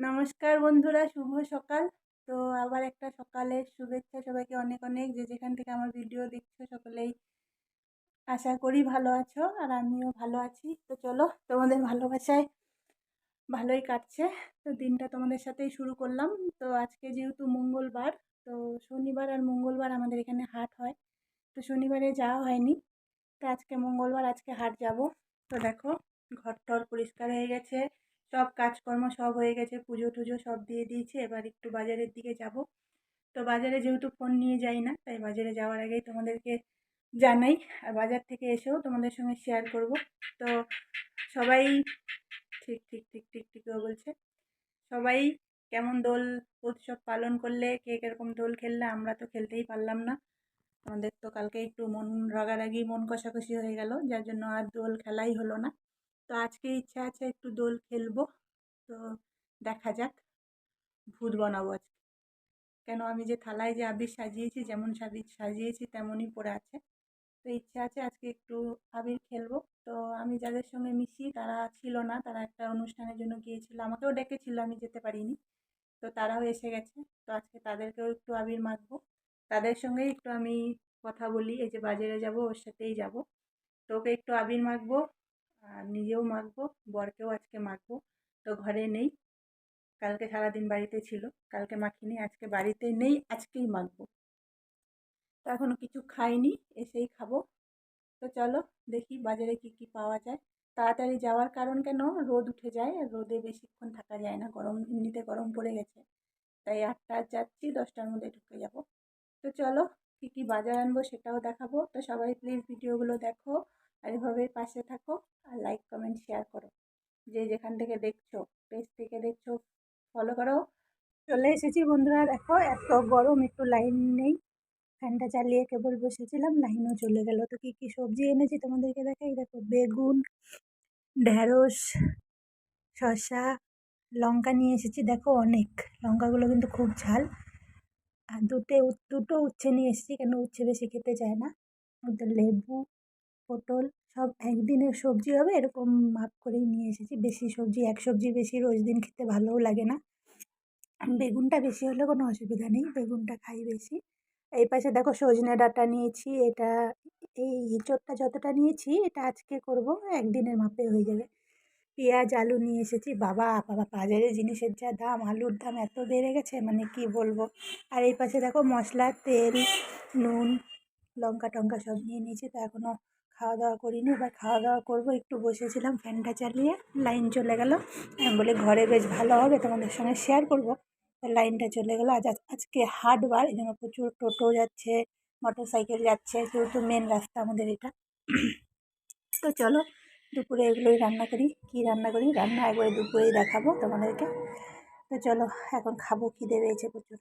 নমস্কার বন্ধুরা, শুভ সকাল। তো আবার একটা সকালের শুভেচ্ছা। সবাইকে অনেক অনেক। যে যেখান থেকে আমার ভিডিও দেখছ, সকলেই আশা করি ভালো আছো আর আমিও ভালো আছি। তো চলো, তোমাদের ভালোবাসায় ভালোই কাটছে। তো দিনটা তোমাদের সাথেই শুরু করলাম। তো আজকে যেহেতু মঙ্গলবার, তো শনিবার আর মঙ্গলবার আমাদের এখানে হাট হয়। তো শনিবারে যাওয়া হয়নি। তো আজকে মঙ্গলবার, আজকে হাট যাব। তো দেখো ঘর টর পরিষ্কার হয়ে গেছে। সব কাজকর্ম সব হয়ে গেছে, পুজো টুজো সব দিয়ে দিয়েছে, এবার একটু বাজারের দিকে যাব। তো বাজারে যেহেতু ফোন নিয়ে যাই না, তাই বাজারে যাওয়ার আগেই তোমাদেরকে জানাই, আর বাজার থেকে এসেও তোমাদের সঙ্গে শেয়ার করব। তো সবাই, ঠিক ঠিক ঠিক ঠিক ঠিক বলছে, সবাই কেমন দোল উৎসব পালন করলে, কে কীরকম দোল খেললে, আমরা তো খেলতেই পারলাম না। আমাদের তো কালকে একটু মন, রাগারাগি, মন কষাকষি হয়ে গেল, যার জন্য আর দোল খেলাই হলো না। তো আজকে ইচ্ছা আছে একটু দোল খেলব। তো দেখা যাক, ভূত বানাবো আজকে। কেন আমি যে থালায় যে আবির সাজিয়েছি, যেমন সাবির সাজিয়েছি তেমনই পড়ে আছে। তো ইচ্ছা আছে আজকে একটু আবির খেলব। তো আমি যাদের সঙ্গে মিশি, তারা ছিল না, তারা একটা অনুষ্ঠানের জন্য গিয়েছিল। আমাকেও ডেকেছিল, আমি যেতে পারিনি। তো তারাও এসে গেছে। তো আজকে তাদেরকেও একটু আবির মাখবো। তাদের সঙ্গেই একটু আমি কথা বলি। এই যে বাজারে যাব, ওর সাথেই যাব। তো ওকে একটু আবির মাখবো। আর নিজেও মাখবো, বরকেও আজকে মাখবো। তো ঘরে নেই, কালকে সারাদিন বাড়িতে ছিল, কালকে মাখিনি, আজকে বাড়িতে নেই, আজকেই মাখবো। তো এখনও কিছু খাইনি, এসেই খাব। তো চলো দেখি বাজারে কি কি পাওয়া যায়। তাড়াতাড়ি যাওয়ার কারণ কেন? রোদ উঠে যায়, রোদে বেশিক্ষণ থাকা যায় না, গরম, এমনিতে গরম পড়ে গেছে। তাই আটটা যাচ্ছি, দশটার মধ্যে ঢুকে যাব। তো চলো কী কী বাজার আনব সেটাও দেখাবো। তো সবাই প্লিজ ভিডিওগুলো দেখো। আর এভাবে পাশে থাকো আর লাইক কমেন্ট শেয়ার করো। যে যেখান থেকে দেখছ পেজ থেকে দেখছ ফলো করো। চলে এসেছি বন্ধুরা, দেখো এত গরম, একটু লাইন নেই। ফ্যানটা চালিয়ে কেবল বসেছিলাম লাইনও চলে গেল। তো কী কী সবজি এনেছি তোমাদেরকে দেখাই? দেখো বেগুন ঢ্যাঁড়স শসা, লঙ্কা নিয়ে এসেছি। দেখো অনেক, লঙ্কাগুলো কিন্তু খুব ঝাল। আর দুটো দুটো উচ্ছে নিয়ে এসেছি, কেন উচ্ছে বেশি খেতে চায় না। ওদের লেবু পটল সব একদিনের সবজি হবে এরকম মাপ করেই নিয়ে এসেছি। বেশি সবজি, এক সবজি বেশি রোজ দিন খেতে ভালোও লাগে না। বেগুনটা বেশি হলে কোনো অসুবিধা নেই, বেগুনটা খাই বেশি। এই পাশে দেখো সজনে ডাঁটা নিয়েছি, এটা এই এঁচোড়টা যতটা নিয়েছি এটা আজকে করব, একদিনের মাপে হয়ে যাবে। পেঁয়াজ, আলু নিয়ে এসেছি, বাবা বাবা, বাজারে জিনিসের যা দাম, আলুর দাম এত বেড়ে গেছে মানে কি বলব? আর এই পাশে দেখো মশলা, তেল, নুন লঙ্কা টঙ্কা সব নিয়ে নিয়েছি, তো এখনও খাওয়া দাওয়া করিনি, এবার খাওয়া দাওয়া করব। একটু বসেছিলাম, ফ্যানটা চালিয়ে লাইন চলে গেল। আমি বলি, ঘরে বেশ ভালো হবে, তোমাদের সঙ্গে শেয়ার করব। লাইনটা চলে গেলো। আজ, আজকে হাটবার এই জন্য প্রচুর টোটো যাচ্ছে মোটর সাইকেল যাচ্ছে, যেহেতু মেন রাস্তা আমাদের এটা। তো চলো, দুপুরে এগুলোই রান্না করি। কী রান্না করি? রান্না একবারে দুপুরেই দেখাবো তোমাদেরকে। তো চলো, এখন খাব, খিদে পেয়েছে প্রচুর।